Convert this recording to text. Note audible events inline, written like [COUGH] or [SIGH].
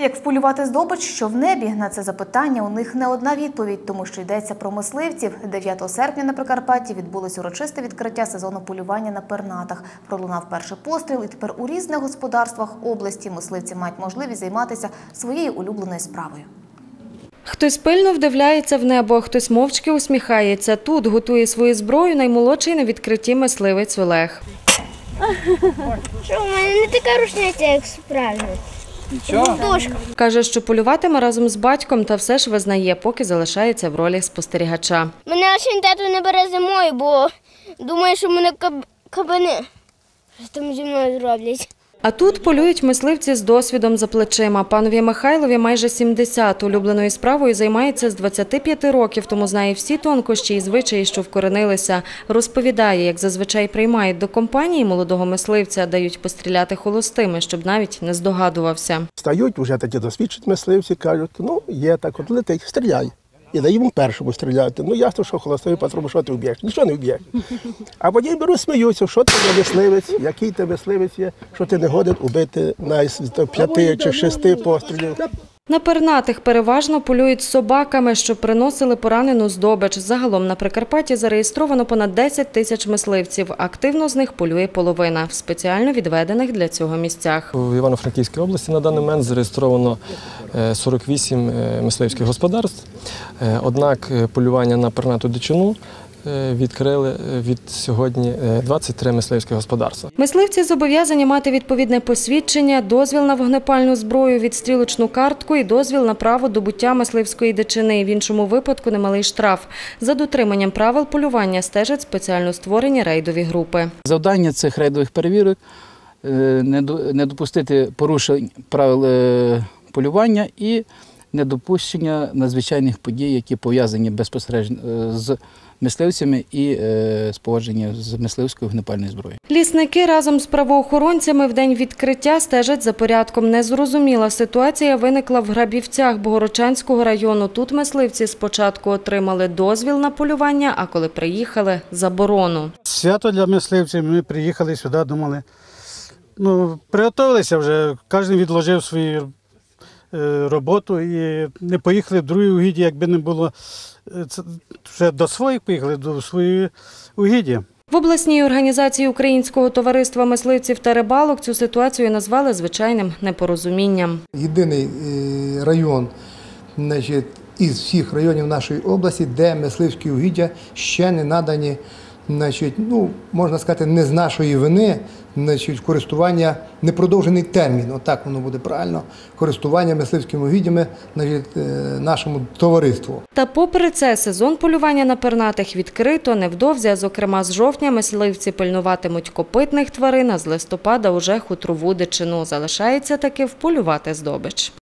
Як вполювати здобич, що в небі? На це запитання у них не одна відповідь, тому що йдеться про мисливців. 9 серпня на Прикарпатті відбулось урочисте відкриття сезону полювання на пернатах. Пролунав перший постріл, і тепер у різних господарствах області мисливці мають можливість займатися своєю улюбленою справою. Хтось пильно вдивляється в небо, хтось мовчки усміхається. Тут готує свою зброю наймолодший на відкритті мисливець Олег. Що у мене не така рушниця, як справжня. Дошка. Каже, що полюватиме разом з батьком, та все ж визнає, поки залишається в ролі спостерігача. Мене ще тато не бере зимою, бо думає, що мене каб... кабани. Що там зі мною зроблять. А тут полюють мисливці з досвідом за плечима. Панові Михайлові майже 70. Улюбленою справою займається з 25 років, тому знає всі тонкощі і звичаї, що вкоренилися. Розповідає, як зазвичай приймають до компанії молодого мисливця, дають постріляти холостими, щоб навіть не здогадувався. Стають вже такі досвідчені мисливці, кажуть, ну є так, от летить, стріляй. І даю йому першому стріляти. Ну ясно, що холостий патрон, що ти вб'єш? Нічого не вб'єш. [LAUGHS] А водій беруть, сміються, що ти мисливець, який ти мисливець є, що ти не годен убити з п'яти чи шести пострілів. На пернатих переважно полюють собаками, що приносили поранену здобич. Загалом на Прикарпатті зареєстровано понад 10 тисяч мисливців. Активно з них полює половина в спеціально відведених для цього місцях. В Івано-Франківській області на даний момент зареєстровано е, 48 е, мисливських господарств. Е, Однак е, полювання на пернату дичину е, відкрили е, від сьогодні е, 23 мисливські господарства. Мисливці зобов'язані мати відповідне посвідчення, дозвіл на вогнепальну зброю, відстрілочну картку і дозвіл на право добуття мисливської дичини. В іншому випадку немалий штраф. За дотриманням правил полювання стежать спеціально створені рейдові групи. Завдання цих рейдових перевірок е, не до- не допустити порушень правил е, полювання і недопущення надзвичайних подій, які пов'язані безпосередньо е, з мисливцями і е, з поводженням з мисливською вогнепальною зброєю. Лісники разом з правоохоронцями в день відкриття стежать за порядком. Незрозуміла ситуація виникла в Грабівцях Богородчанського району. Тут мисливці спочатку отримали дозвіл на полювання, а коли приїхали – заборону. Свято для мисливців. Ми приїхали сюди, думали. Ну, приготувалися вже, кожен відложив свою е, роботу і не поїхали в другі угіддя, якби не було. е, Це, вже до своїх поїхали, до своєї угіддя. В обласній організації Українського товариства мисливців та рибалок цю ситуацію назвали звичайним непорозумінням. єдиний е, район значить, із всіх районів нашої області, де мисливські угіддя ще не надані, значить, ну, можна сказати, не з нашої вини, значить, користування непродовжений термін, отак воно буде правильно, користування мисливськими угіддями значить, е, нашому товариству. Та попри це сезон полювання на пернатих відкрито невдовзі, зокрема з жовтня мисливці пильнуватимуть копитних тварин, а з листопада уже хутрову дичину. Залишається таки вполювати здобич.